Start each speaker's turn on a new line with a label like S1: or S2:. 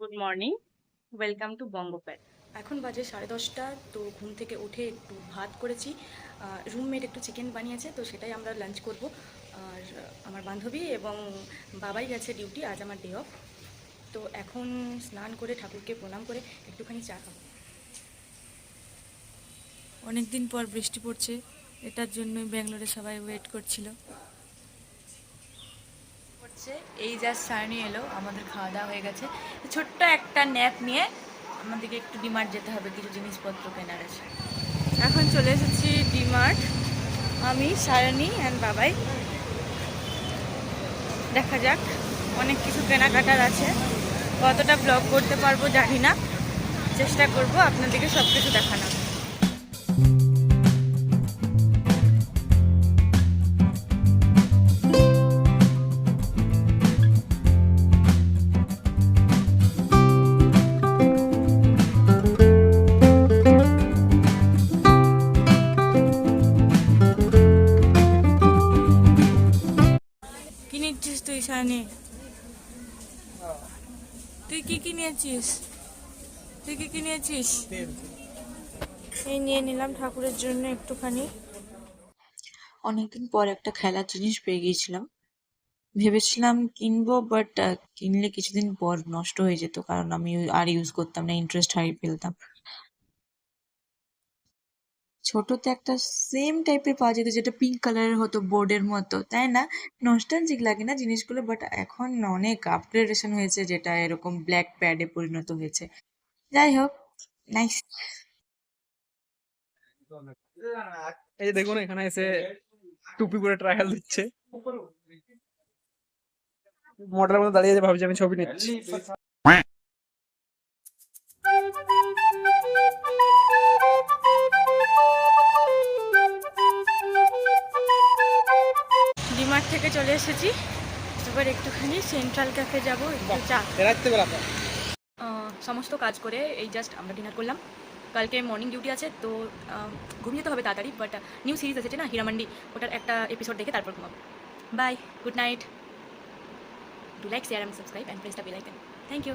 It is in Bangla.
S1: গুড মর্নিং ওয়েলকাম টু বঙ্গপ্যাড
S2: এখন বাজে সাড়ে দশটা তো ঘুম থেকে উঠে একটু ভাত করেছি। রুমমেট একটু চিকেন বানিয়েছে তো সেটাই আমরা লাঞ্চ করব। আর আমার বান্ধবী এবং বাবাই গেছে ডিউটি আজ আমার ডে অফ তো এখন স্নান করে ঠাকুরকে প্রণাম করে একটুখানি চা খাব। অনেক দিন পর বৃষ্টি পড়ছে এটার জন্যই ব্যাঙ্গালোরে সবাই ওয়েট করছিল। হচ্ছে, এই জাস্ট সায়নি এলো, আমাদের খাওয়া দাওয়া হয়ে গেছে। ছোট্ট একটা ন্যাপ নিয়ে আমাদেরকে একটু ডিমার্ট যেতে হবে, কিছু জিনিসপত্র কেনার আছে। এখন চলে এসেছি ডিমার্ট আমি, সায়নী অ্যান্ড বাবাই। দেখা যাক, অনেক কিছু কেনাকাটার আছে। কতটা ব্লগ করতে পারব জানি না। চেষ্টা করব আপনাদেরকে সব কিছু দেখানোর। তুই তুই কি কি নিয়েছিস? তুই কি কি নিয়েছিস? এই নিয়ে নিলাম ঠাকুরের জন্য একটুখানি।
S3: অনেকদিন পর একটা খেলার জিনিস পেয়ে গিয়েছিলাম। ভেবেছিলাম কিনবো বাট কিনলে কিছুদিন পর নষ্ট হয়ে যেত, কারণ আমি আর ইউজ করতাম না ইন্টারেস্ট হারিয়ে ফেলতাম। ছোটতে একটা সেম টাইপের পাওয়া যেত, যেটা পিঙ্ক কালারের হতো বোর্ডের মতো, তাই না? নস্টালজিক লাগে না জিনিসগুলো বাট এখন অনেক আপগ্রেডেশন হয়েছে, যেটা এরকম ব্ল্যাক প্যাডে পরিণত হয়েছে। যাই হোক নাইস
S4: এই দেখুন, এখানে এসে টুপি পরে ট্রায়াল দিচ্ছে। মডেলের মধ্যে দাঁড়িয়ে ভাবছি আমি ছবি নিচ্ছি।
S2: ডিমার্ট থেকে চলে এসেছি। এবার একটুখানি সেন্ট্রাল ক্যাফে যাব একটু চা। সমস্ত কাজ করে এই জাস্ট আমরা ডিনার করলাম। কালকে মর্নিং ডিউটি আছে তো ঘুমিয়ে যেতে হবে তাড়াতাড়ি বাট নিউ সিরিজ আছে না? হীরামান্ডি। ওটার একটা এপিসোড দেখে তারপর ঘুমাবো। Bye good night do like share and subscribe and press the bell icon thank you